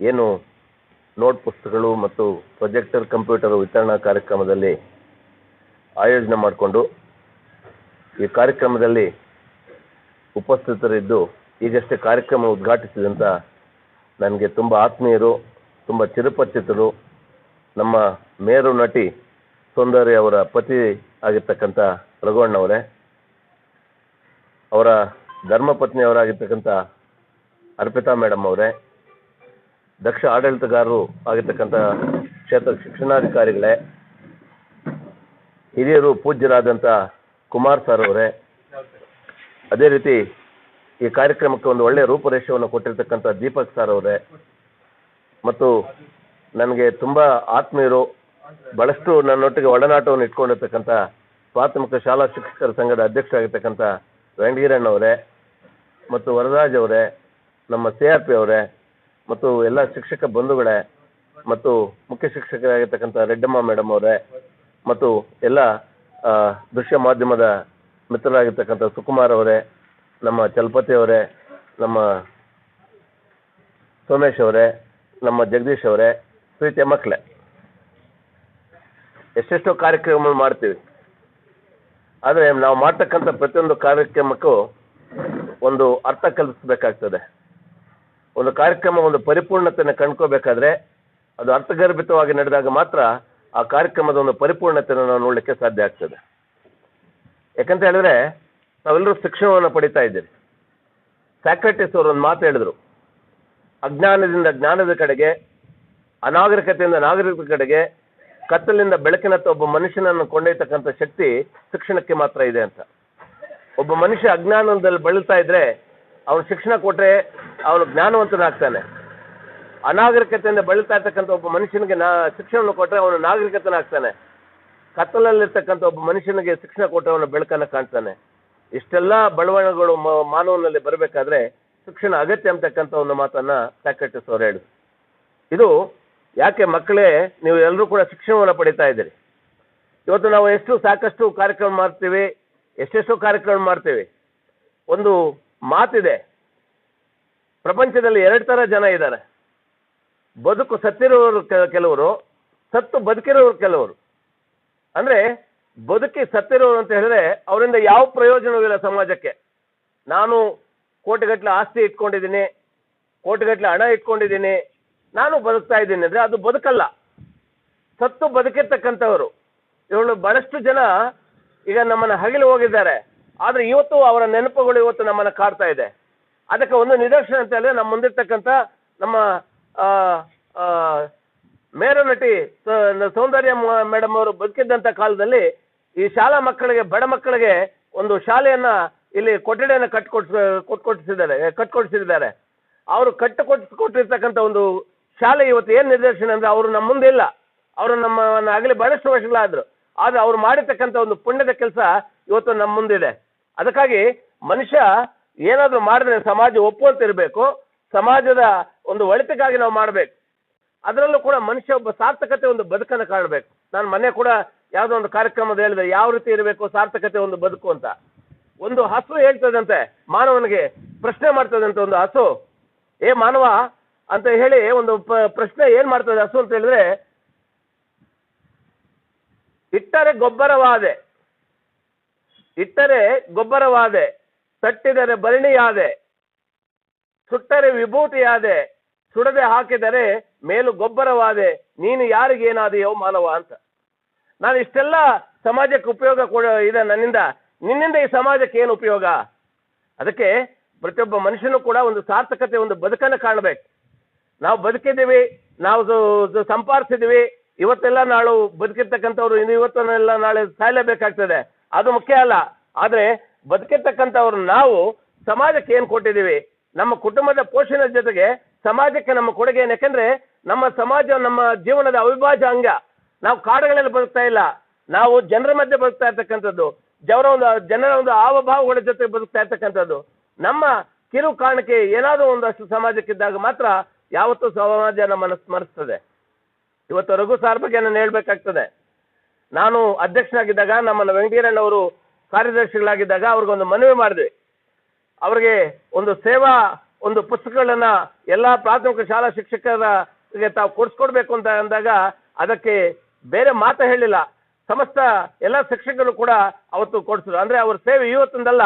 ಏನು ನೋಟ್ ಪುಸ್ತಕಗಳು ಮತ್ತು ಪ್ರೊಜೆಕ್ಟರ್ ಕಂಪ್ಯೂಟರ್ ವಿತರಣಾ ಕಾರ್ಯಕ್ರಮದಲ್ಲಿ ಆಯೋಜನೆ ಮಾಡಿಕೊಂಡು ಈ ಕಾರ್ಯಕ್ರಮದಲ್ಲಿ ಉಪಸ್ಥಿತರಿದ್ದು ಈಗಷ್ಟೇ ಕಾರ್ಯಕ್ರಮ ಉದ್ಘಾಟಿಸಿದಂಥ ನನಗೆ ತುಂಬ ಆತ್ಮೀಯರು, ತುಂಬ ಚಿರಪರಿಚಿತರು, ನಮ್ಮ ಮೇರು ನಟಿ ಸೌಂದರ್ಯ ಅವರ ಪತಿ ಆಗಿರ್ತಕ್ಕಂಥ ರಘುವಣ್ಣವರೇ ಅವರ ಧರ್ಮಪತ್ನಿಯವರಾಗಿರ್ತಕ್ಕಂಥ ಅರ್ಪಿತಾ ಮೇಡಮ್ ಅವರೇ ದಕ್ಷ ಆಡಳಿತಗಾರರು ಆಗಿರ್ತಕ್ಕಂಥ ಕ್ಷೇತ್ರ ಶಿಕ್ಷಣಾಧಿಕಾರಿಗಳೇ, ಹಿರಿಯರು ಪೂಜ್ಯರಾದಂಥ ಕುಮಾರ್ ಸರ್ ಅವರೇ, ಅದೇ ರೀತಿ ಈ ಕಾರ್ಯಕ್ರಮಕ್ಕೆ ಒಂದು ಒಳ್ಳೆಯ ರೂಪರೇಷವನ್ನು ಕೊಟ್ಟಿರ್ತಕ್ಕಂಥ ದೀಪಕ್ ಸರ್ ಅವರೇ, ಮತ್ತು ನನಗೆ ತುಂಬ ಆತ್ಮೀಯರು, ಬಹಳಷ್ಟು ನನ್ನೊಟ್ಟಿಗೆ ಒಡನಾಟವನ್ನು ಇಟ್ಕೊಂಡಿರ್ತಕ್ಕಂಥ ಪ್ರಾಥಮಿಕ ಶಾಲಾ ಶಿಕ್ಷಕರ ಸಂಘದ ಅಧ್ಯಕ್ಷರಾಗಿರ್ತಕ್ಕಂಥ ವೆಂಕಟಗಿರಣ್ಣವರೇ, ಮತ್ತು ವರದರಾಜ್ ಅವರೇ, ನಮ್ಮ ಸಿ ಆರ್ ಪಿ ಅವರೇ ಮತ್ತು ಎಲ್ಲ ಶಿಕ್ಷಕ ಬಂಧುಗಳೇ ಮತ್ತು ಮುಖ್ಯ ಶಿಕ್ಷಕರಾಗಿರ್ತಕ್ಕಂಥ ರೆಡ್ಡಮ್ಮ ಮೇಡಮ್ ಅವರೇ ಮತ್ತು ಎಲ್ಲ ದೃಶ್ಯ ಮಾಧ್ಯಮದ ಮಿತ್ರರಾಗಿರ್ತಕ್ಕಂಥ ಸುಕುಮಾರ್ ಅವರೇ, ನಮ್ಮ ಚಲಪತಿ ಅವರೇ, ನಮ್ಮ ಸೋಮೇಶ್ ಅವರೇ, ನಮ್ಮ ಜಗದೀಶ್ ಅವರೇ, ಪ್ರೀತಿಯ ಮಕ್ಕಳೇ. ಎಷ್ಟೆಷ್ಟೋ ಕಾರ್ಯಕ್ರಮಗಳು ಮಾಡ್ತೀವಿ. ಆದರೆ ನಾವು ಮಾಡ್ತಕ್ಕಂಥ ಪ್ರತಿಯೊಂದು ಕಾರ್ಯಕ್ರಮಕ್ಕೂ ಒಂದು ಅರ್ಥ ಕಲ್ಪಿಸಬೇಕಾಗ್ತದೆ. ಒಂದು ಕಾರ್ಯಕ್ರಮ, ಒಂದು ಪರಿಪೂರ್ಣತೆಯನ್ನು ಕಂಡ್ಕೋಬೇಕಾದ್ರೆ ಅದು ಅರ್ಥಗರ್ಭಿತವಾಗಿ ನಡೆದಾಗ ಮಾತ್ರ ಆ ಕಾರ್ಯಕ್ರಮದ ಒಂದು ಪರಿಪೂರ್ಣತೆಯನ್ನು ನಾವು ನೋಡಲಿಕ್ಕೆ ಸಾಧ್ಯ ಆಗ್ತದೆ. ಯಾಕಂತ ಹೇಳಿದ್ರೆ, ನಾವೆಲ್ಲರೂ ಶಿಕ್ಷಣವನ್ನು ಪಡಿತಾ ಇದ್ದೇವೆ. ಸ್ಯಾಕ್ರೆಟಿಸ್ ಅವರು ಒಂದು ಮಾತು ಹೇಳಿದ್ರು. ಅಜ್ಞಾನದಿಂದ ಜ್ಞಾನದ ಕಡೆಗೆ, ಅನಾಗರಿಕತೆಯಿಂದ ನಾಗರಿಕರ ಕಡೆಗೆ ಕತ್ತಲಿಂದ ಬೆಳಕಿನತ್ತ ಒಬ್ಬ ಮನುಷ್ಯನನ್ನು ಕೊಂಡೊಯ್ತಕ್ಕಂಥ ಶಕ್ತಿ ಶಿಕ್ಷಣಕ್ಕೆ ಮಾತ್ರ ಇದೆ ಅಂತ. ಒಬ್ಬ ಮನುಷ್ಯ ಅಜ್ಞಾನದಲ್ಲಿ ಬೆಳೀತಾ ಇದ್ರೆ, ಅವನು ಶಿಕ್ಷಣ ಕೊಟ್ಟರೆ ಅವನು ಜ್ಞಾನವಂತನಾಗ್ತಾನೆ ಅನಾಗರಿಕತೆಯಿಂದ ಬೆಳೀತಾ ಇರ್ತಕ್ಕಂಥ ಒಬ್ಬ ಮನುಷ್ಯನಿಗೆ ನಾ ಶಿಕ್ಷಣವನ್ನು ಕೊಟ್ಟರೆ ಅವನು ನಾಗರಿಕತನಾಗ್ತಾನೆ ಕತ್ತಲಲ್ಲಿರ್ತಕ್ಕಂಥ ಒಬ್ಬ ಮನುಷ್ಯನಿಗೆ ಶಿಕ್ಷಣ ಕೊಟ್ಟರೆ ಅವನು ಬೆಳಕನ್ನು ಕಾಣ್ತಾನೆ. ಇಷ್ಟೆಲ್ಲ ಬೆಳವಣಿಗೆಗಳು ಮಾನವನಲ್ಲಿ ಬರಬೇಕಾದ್ರೆ ಶಿಕ್ಷಣ ಅಗತ್ಯ ಅಂತಕ್ಕಂಥ ಒಂದು ಮಾತನ್ನ ಅವರು ಹೇಳಿದ್ರು ಇದು ಯಾಕೆ ಮಕ್ಕಳೇ ನೀವು ಎಲ್ಲರೂ ಕೂಡ ಶಿಕ್ಷಣವನ್ನು ಪಡಿತಾ ಇದ್ದೀರಿ? ಇವತ್ತು ನಾವು ಎಷ್ಟು ಸಾಕಷ್ಟು ಕಾರ್ಯಕ್ರಮ ಮಾಡ್ತೀವಿ, ಎಷ್ಟೆಷ್ಟು ಕಾರ್ಯಕ್ರಮ ಮಾಡ್ತೀವಿ. ಒಂದು ಮಾತಿದೆ. ಪ್ರಪಂಚದಲ್ಲಿ ಎರಡು ಥರ ಜನ ಇದ್ದಾರೆ. ಬದುಕು ಸತ್ತಿರೋರು ಕೆಲವರು, ಸತ್ತು ಬದುಕಿರೋರು ಕೆಲವರು. ಅಂದ್ರೆ ಬದುಕಿ ಸತ್ತಿರೋರು ಅಂತ ಹೇಳಿದ್ರೆ ಅವರಿಂದ ಯಾವ ಪ್ರಯೋಜನವಿಲ್ಲ ಸಮಾಜಕ್ಕೆ. ನಾನು ಕೋಟಿಗಟ್ಟಲೆ ಆಸ್ತಿ ಇಟ್ಕೊಂಡಿದ್ದೀನಿ ಕೋಟಿಗಟ್ಟಲೆ ಹಣ ಇಟ್ಕೊಂಡಿದ್ದೀನಿ, ನಾನು ಬದುಕ್ತಾ ಇದ್ದೀನಿ ಅಂದರೆ ಅದು ಬದುಕಲ್ಲ. ಸತ್ತು ಬದುಕಿರ್ತಕ್ಕಂಥವರು. ಇವಳು ಬಹಳಷ್ಟು ಜನ ಈಗ ನಮ್ಮನ್ನು ಹಗಿಲು ಹೋಗಿದ್ದಾರೆ. ಆದರೆ ಇವತ್ತು ಅವರ ನೆನಪುಗಳು ಇವತ್ತು ನಮ್ಮನ್ನು ಕಾಡ್ತಾ ಇದೆ. ಅದಕ್ಕೆ ಒಂದು ನಿದರ್ಶನ ಅಂತ ಹೇಳಿದ್ರೆ ನಮ್ಮ ಮುಂದಿರ್ತಕ್ಕಂಥ ನಮ್ಮ ಮೇರು ನಟಿ ಸೌಂದರ್ಯ ಮೇಡಮ್ ಅವರು ಬದುಕಿದ್ದಂಥ ಕಾಲದಲ್ಲಿ ಈ ಶಾಲಾ ಮಕ್ಕಳಿಗೆ, ಬಡ ಮಕ್ಕಳಿಗೆ ಒಂದು ಶಾಲೆಯನ್ನ ಇಲ್ಲಿ ಕೊಠಡಿಯನ್ನು ಕಟ್ಕೊಡ್ಸ, ಕೊಟ್ಕೊಡ್ಸಿದ್ದಾರೆ, ಕಟ್ಕೊಡ್ಸಿದ್ದಾರೆ. ಅವರು ಕಟ್ಟು ಕೊಟ್ಟಿರ್ತಕ್ಕಂಥ ಒಂದು ಶಾಲೆ ಇವತ್ತು ಏನು ನಿದರ್ಶನ ಅಂದ್ರೆ ಅವರು ನಮ್ಮ ಮುಂದೆ ಇಲ್ಲ. ಅವರು ನಮ್ಮ ಆಗಲಿ ಬಹಳಷ್ಟು ವರ್ಷಗಳಾದ್ರು. ಆದ್ರೆ ಅವ್ರು ಮಾಡಿರ್ತಕ್ಕಂಥ ಒಂದು ಪುಣ್ಯದ ಕೆಲಸ ಇವತ್ತು ನಮ್ಮ ಮುಂದಿದೆ. ಅದಕ್ಕಾಗಿ ಮನುಷ್ಯ ಏನಾದರೂ ಮಾಡಿದ್ರೆ ಸಮಾಜ ಒಪ್ಪುವಂತಿರಬೇಕು, ಸಮಾಜದ ಒಂದು ಒಳಿತಕ್ಕಾಗಿ ನಾವು ಮಾಡಬೇಕು. ಅದರಲ್ಲೂ ಕೂಡ ಮನುಷ್ಯ ಒಬ್ಬ ಸಾರ್ಥಕತೆ ಒಂದು ಬದುಕನ್ನು ಕಾಣಬೇಕು. ನಾನು ಮನೆ ಕೂಡ ಯಾವುದೋ ಒಂದು ಕಾರ್ಯಕ್ರಮದ ಹೇಳಿದೆ, ಯಾವ ರೀತಿ ಇರಬೇಕು, ಸಾರ್ಥಕತೆ ಒಂದು ಬದುಕು ಅಂತ. ಒಂದು ಹಸು ಹೇಳ್ತದಂತೆ, ಮಾನವನಿಗೆ ಪ್ರಶ್ನೆ ಮಾಡ್ತದಂತೆ ಒಂದು ಹಸು. ಏ ಮಾನವ, ಅಂತ ಹೇಳಿ ಒಂದು ಪ್ರಶ್ನೆ ಏನ್ ಮಾಡ್ತದೆ ಹಸು ಅಂತ ಹೇಳಿದ್ರೆ, ಇಟ್ಟರೆ ಗೊಬ್ಬರವಾದೆ. ಇಟ್ಟರೆ ಗೊಬ್ಬರವಾದೆ. ತಟ್ಟಿದರೆ ಭರಣಿಯಾದೆ ಸುಟ್ಟರೆ ವಿಭೂತಿಯಾದೆ, ಸುಡದೆ ಹಾಕಿದರೆ ಮೇಲು ಗೊಬ್ಬರವಾದೆ, ನೀನು ಯಾರಿಗೇನಾದೆಯೋ ಮಾನವ ಅಂತ. ನಾನು ಇಷ್ಟೆಲ್ಲ ಸಮಾಜಕ್ಕೆ ಉಪಯೋಗ ಕೊಡ ಇದೆ ನನ್ನಿಂದ, ನಿನ್ನಿಂದ ಈ ಸಮಾಜಕ್ಕೆ ಏನು ಉಪಯೋಗ? ಅದಕ್ಕೆ ಪ್ರತಿಯೊಬ್ಬ ಮನುಷ್ಯನೂ ಕೂಡ ಒಂದು ಸಾರ್ಥಕತೆ, ಒಂದು ಬದುಕನ್ನು ಕಾಣಬೇಕು. ನಾವು ಬದುಕಿದ್ದೀವಿ, ನಾವು ಸಂಪಾದಿಸಿದ್ದೀವಿ, ಇವತ್ತೆಲ್ಲ ನಾಳು ಬದುಕಿರ್ತಕ್ಕಂಥವ್ರು, ಇನ್ನು ಇವತ್ತನ್ನೆಲ್ಲ ನಾಳೆ ಸಾಯಲೇಬೇಕಾಗ್ತದೆ. ಅದು ಮುಖ್ಯ ಅಲ್ಲ. ಆದರೆ ಬದುಕಿರ್ತಕ್ಕಂಥವ್ರು ನಾವು ಸಮಾಜಕ್ಕೆ ಏನು ಕೊಟ್ಟಿದ್ದೀವಿ? ನಮ್ಮ ಕುಟುಂಬದ ಪೋಷಣೆ ಜೊತೆಗೆ ಸಮಾಜಕ್ಕೆ ನಮ್ಮ ಕೊಡುಗೆ ಏನು? ಯಾಕಂದ್ರೆ ನಮ್ಮ ಸಮಾಜ, ನಮ್ಮ ಜೀವನದ ಅವಿಭಾಜ್ಯ ಅಂಗ. ನಾವು ಕಾಡುಗಳಲ್ಲಿ ಬದುಕ್ತಾ ಇಲ್ಲ. ನಾವು ಜನರ ಮಧ್ಯೆ ಬದುಕ್ತಾ ಇರ್ತಕ್ಕಂಥದ್ದು. ಜನರ ಒಂದು ಜನರ ಒಂದು ಹಾವಭಾವಗಳ ಜೊತೆ ಬದುಕ್ತಾ ಇರ್ತಕ್ಕಂಥದ್ದು. ನಮ್ಮ ಕಿರು ಕಾರಣಕ್ಕೆ ಏನಾದರೂ ಒಂದಷ್ಟು ಸಮಾಜಕ್ಕಿದ್ದಾಗ ಮಾತ್ರ ಯಾವತ್ತೂ ಸಮಾಜ ನಮ್ಮನ್ನು ಸ್ಮರಿಸ್ತದೆ ಇವತ್ತು ರಘು ಸಾರ್ ಬಗ್ಗೆ ನಾನು ಹೇಳ್ಬೇಕಾಗ್ತದೆ. ನಾನು ಅಧ್ಯಕ್ಷನಾಗಿದ್ದಾಗ ನಮ್ಮನ್ನು ವೆಂಕಟೀರಣ್ಣವರು ಕಾರ್ಯದರ್ಶಿಗಳಾಗಿದ್ದಾಗ ಅವ್ರಿಗೊಂದು ಮನವಿ ಮಾಡಿದ್ವಿ. ಅವ್ರಿಗೆ ಒಂದು ಸೇವಾ, ಒಂದು ಪುಸ್ತಕಗಳನ್ನು ಎಲ್ಲ ಪ್ರಾಥಮಿಕ ಶಾಲಾ ಶಿಕ್ಷಕರಿಗೆ ತಾವು ಕೊಡಿಸ್ಕೊಡ್ಬೇಕು ಅಂತ ಅಂದಾಗ ಅದಕ್ಕೆ ಬೇರೆ ಮಾತು ಹೇಳಿಲ್ಲ. ಸಮಸ್ತ ಎಲ್ಲ ಶಿಕ್ಷಕರು ಕೂಡ ಅವತ್ತು ಕೊಡಿಸಿದ್ರು. ಅಂದ್ರೆ ಅವ್ರ ಸೇವೆ ಇವತ್ತಿಂದಲ್ಲ.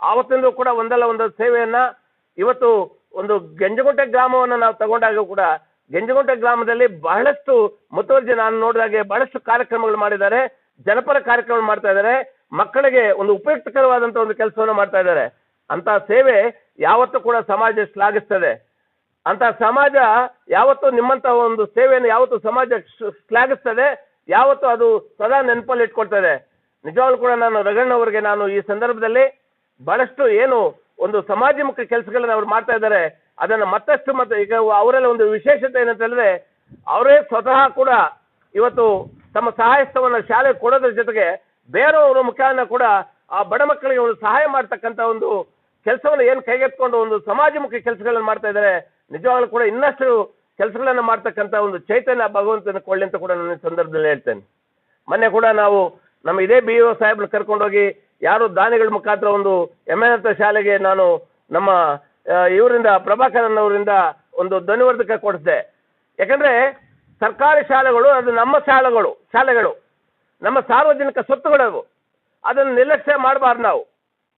ಆವತ್ತಿಂದ ಕೂಡ ಒಂದಲ್ಲ ಒಂದು ಸೇವೆಯನ್ನು. ಇವತ್ತು ಒಂದು ಗೆಂಜಗುಂಟೆ ಗ್ರಾಮವನ್ನು ನಾವು ತಗೊಂಡಾಗ ಕೂಡ ಗೆಂಜಗುಂಟೆ ಗ್ರಾಮದಲ್ಲಿ ಬಹಳಷ್ಟು ಮುತುವರ್ಜಿ ನಾನು ನೋಡಿದಾಗೆ ಬಹಳಷ್ಟು ಕಾರ್ಯಕ್ರಮಗಳು ಮಾಡಿದ್ದಾರೆ. ಜನಪರ ಕಾರ್ಯಕ್ರಮ ಮಾಡ್ತಾ ಇದ್ದಾರೆ. ಮಕ್ಕಳಿಗೆ ಒಂದು ಉಪಯುಕ್ತಕರವಾದಂಥ ಒಂದು ಕೆಲಸವನ್ನು ಮಾಡ್ತಾ ಇದ್ದಾರೆ. ಅಂತ ಸೇವೆ ಯಾವತ್ತೂ ಕೂಡ ಸಮಾಜ ಶ್ಲಾಘಿಸ್ತದೆ. ಅಂತ ಸಮಾಜ ಯಾವತ್ತೂ ನಿಮ್ಮಂತ ಒಂದು ಸೇವೆಯನ್ನು ಯಾವತ್ತೂ ಸಮಾಜ ಶ್ಲ- ಶ್ಲಾಘಿಸ್ತದೆ. ಯಾವತ್ತೂ ಅದು ಸದಾ ನೆನಪಲ್ಲಿ ಇಟ್ಕೊಳ್ತದೆ. ನಿಜವಾಗ್ಲೂ ಕೂಡ ನಾನು ರಗಣ್ಣವರಿಗೆ ನಾನು ಈ ಸಂದರ್ಭದಲ್ಲಿ ಬಹಳಷ್ಟು ಏನು ಒಂದು ಸಮಾಜಮುಖಿ ಕೆಲಸಗಳನ್ನ ಅವ್ರು ಮಾಡ್ತಾ ಇದ್ದಾರೆ. ಅದನ್ನು ಮತ್ತಷ್ಟು ಮತ್ತೆ ಈಗ ಅವರೆಲ್ಲ ಒಂದು ವಿಶೇಷತೆ ಏನಂತ ಹೇಳಿದ್ರೆ, ಅವರೇ ಸ್ವತಃ ಕೂಡ ಇವತ್ತು ತಮ್ಮ ಸಹಾಯಸ್ಥವನ್ನು ಶಾಲೆ ಕೊಡೋದ್ರ ಜೊತೆಗೆ ಬೇರೆಯವರ ಮುಖಾನ ಕೂಡ ಆ ಬಡ ಮಕ್ಕಳಿಗೆ ಒಂದು ಸಹಾಯ ಮಾಡ್ತಕ್ಕಂಥ ಒಂದು ಕೆಲಸವನ್ನು ಏನು ಕೈಗೆತ್ಕೊಂಡು ಒಂದು ಸಮಾಜಮುಖಿ ಕೆಲಸಗಳನ್ನು ಮಾಡ್ತಾ ಇದ್ದಾರೆ, ನಿಜವಾಗ್ಲೂ ಕೂಡ ಇನ್ನಷ್ಟು ಕೆಲಸಗಳನ್ನು ಮಾಡ್ತಕ್ಕಂಥ ಒಂದು ಚೈತನ್ಯ ಭಗವಂತನ ಕೊಳ್ಳಿ ಅಂತ ಕೂಡ ನಾನು ಈ ಸಂದರ್ಭದಲ್ಲಿ ಹೇಳ್ತೇನೆ. ಮೊನ್ನೆ ಕೂಡ ನಾವು ನಮ್ಮ ಇದೇ ಬಿ ಒ ಸಾಹೇಬ್ನ ಕರ್ಕೊಂಡೋಗಿ ಯಾರು ದಾನಿಗಳ ಮುಖಾಂತರ ಒಂದು ಎಂ ಎನ್ ಶಾಲೆಗೆ ನಾನು ನಮ್ಮ ಇವರಿಂದ ಪ್ರಭಾಕರನ್ ಅವರಿಂದ ಒಂದು ಧ್ವನಿವರ್ಧಕ ಕೊಡಿಸಿದೆ. ಯಾಕಂದ್ರೆ ಸರ್ಕಾರಿ ಶಾಲೆಗಳು, ಅದು ನಮ್ಮ ಶಾಲೆಗಳು ಶಾಲೆಗಳು. ನಮ್ಮ ಸಾರ್ವಜನಿಕ ಸ್ವತ್ತುಗಳವು. ಅದನ್ನು ನಿರ್ಲಕ್ಷ್ಯ ಮಾಡಬಾರ್ದು ನಾವು.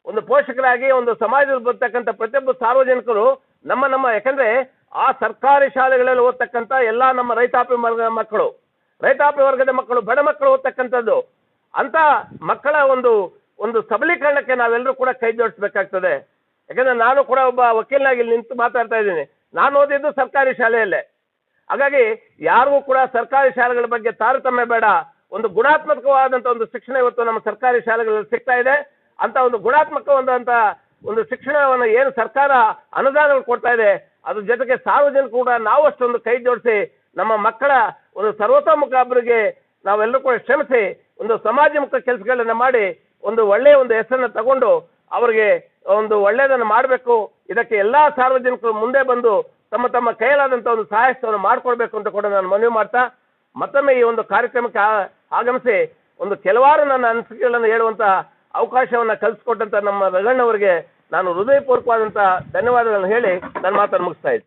ಒಂದು ಪೋಷಕರಾಗಿ, ಒಂದು ಸಮಾಜದಲ್ಲಿ ಬರ್ತಕ್ಕಂಥ ಪ್ರತಿಯೊಬ್ಬ ಸಾರ್ವಜನಿಕರು ನಮ್ಮ ನಮ್ಮ, ಯಾಕಂದ್ರೆ ಆ ಸರ್ಕಾರಿ ಶಾಲೆಗಳಲ್ಲಿ ಓದ್ತಕ್ಕಂಥ ಎಲ್ಲ ನಮ್ಮ ರೈತಾಪಿ ವರ್ಗದ ಮಕ್ಕಳು, ರೈತಾಪಿ ವರ್ಗದ ಮಕ್ಕಳು, ಬಡ ಮಕ್ಕಳು ಓದ್ತಕ್ಕಂಥದ್ದು. ಅಂತ ಮಕ್ಕಳ ಒಂದು ಒಂದು ಸಬಲೀಕರಣಕ್ಕೆ ನಾವೆಲ್ಲರೂ ಕೂಡ ಕೈ ಜೋಡಿಸ್ಬೇಕಾಗ್ತದೆ. ಯಾಕಂದ್ರೆ ನಾನು ಕೂಡ ಒಬ್ಬ ವಕೀಲನಾಗಿ ನಿಂತು ಮಾತಾಡ್ತಾ ಇದ್ದೀನಿ. ನಾನು ಓದಿದ್ದು ಸರ್ಕಾರಿ ಶಾಲೆಯಲ್ಲೇ. ಹಾಗಾಗಿ ಯಾರಿಗೂ ಕೂಡ ಸರ್ಕಾರಿ ಶಾಲೆಗಳ ಬಗ್ಗೆ ತಾರತಮ್ಯ ಬೇಡ. ಒಂದು ಗುಣಾತ್ಮಕವಾದಂಥ ಒಂದು ಶಿಕ್ಷಣ ಇವತ್ತು ನಮ್ಮ ಸರ್ಕಾರಿ ಶಾಲೆಗಳಲ್ಲಿ ಸಿಗ್ತಾ ಇದೆ. ಅಂತ ಒಂದು ಗುಣಾತ್ಮಕವಾದಂಥ ಒಂದು ಶಿಕ್ಷಣವನ್ನು ಏನು ಸರ್ಕಾರ ಅನುದಾನಗಳು ಕೊಡ್ತಾ ಇದೆ, ಅದ್ರ ಜೊತೆಗೆ ಸಾರ್ವಜನಿಕ ಕೂಡ ನಾವು ಅಷ್ಟೊಂದು ಕೈ ಜೋಡಿಸಿ ನಮ್ಮ ಮಕ್ಕಳ ಒಂದು ಸರ್ವತೋಮುಖ ಅಭಿವೃದ್ಧಿಗೆ ನಾವೆಲ್ಲರೂ ಕೂಡ ಶ್ರಮಿಸಿ ಒಂದು ಸಮಾಜಮುಖ ಕೆಲಸಗಳನ್ನ ಮಾಡಿ ಒಂದು ಒಳ್ಳೆಯ ಒಂದು ಹೆಸರನ್ನು ತಗೊಂಡು ಅವರಿಗೆ ಒಂದು ಒಳ್ಳೆಯದನ್ನು ಮಾಡಬೇಕು. ಇದಕ್ಕೆ ಎಲ್ಲಾ ಸಾರ್ವಜನಿಕರು ಮುಂದೆ ಬಂದು ತಮ್ಮ ತಮ್ಮ ಕೈಯಲಾದಂಥ ಒಂದು ಸಹಾಯಸ್ಥವನ್ನು ಮಾಡಿಕೊಡ್ಬೇಕು ಅಂತ ಕೂಡ ನಾನು ಮನವಿ ಮಾಡ್ತಾ, ಮತ್ತೊಮ್ಮೆ ಈ ಒಂದು ಕಾರ್ಯಕ್ರಮಕ್ಕೆ ಆಗಮಿಸಿ ಒಂದು ಕೆಲವಾರು ನನ್ನ ಅನಿಸಿಕೆಗಳನ್ನು ಹೇಳುವಂತ ಅವಕಾಶವನ್ನು ಕಲ್ಸಿಕೊಟ್ಟಂತ ನಮ್ಮ ರಗಣ್ಣವರಿಗೆ ನಾನು ಹೃದಯಪೂರ್ವಕವಾದಂತಹ ಧನ್ಯವಾದಗಳನ್ನು ಹೇಳಿ ನನ್ನ ಮಾತನ್ನು ಮುಗಿಸ್ತಾ ಇದ್ದೀನಿ.